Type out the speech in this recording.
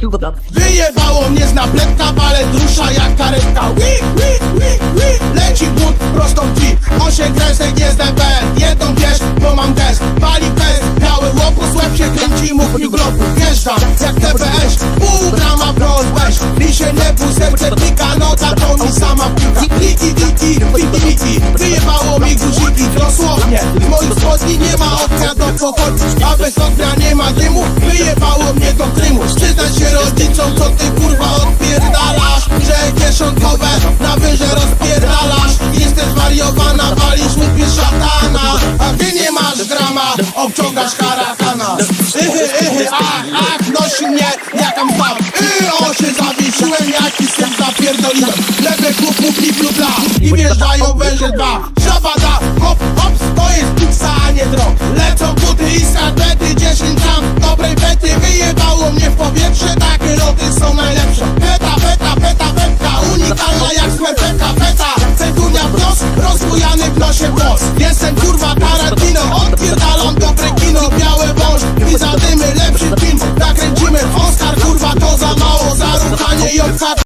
Ciupa. Wyjebało mnie z napletka, balet rusza jak karetka. Wi, wi, wi, wi Leci but prosto w drzwi. Osiem kresek jest DB Jedną bierz, bo mam gest Pali pes, biały łopus Łeb się kręci, mów mi globu Wjeżdżam jak TPS Pół grama weź Mi się nie pół, serce klika Nota to mi sama pika Liti, liti, liti, liti Wyjebało mi guziki Dosłownie. Z moich spodni nie ma okna do pokoju A bez okna nie ma dymu. Wyjebało mnie Rodzicom, co ty kurwa odpierdalasz? Że kieszonkowe na wyże rozpierdalasz. Jesteś wariowana, walisz łupie szatana. A ty nie masz grama, obciągasz karakana. Ichy, ichy, ach, ach, nosi mnie jakam tam Yy, o się zawiesiłem, jaki syn zapierdoliłem. Lewy mu bli, blu, bla I wjeżdżają węże dwa podnoszę głos. Jestem kurwa pan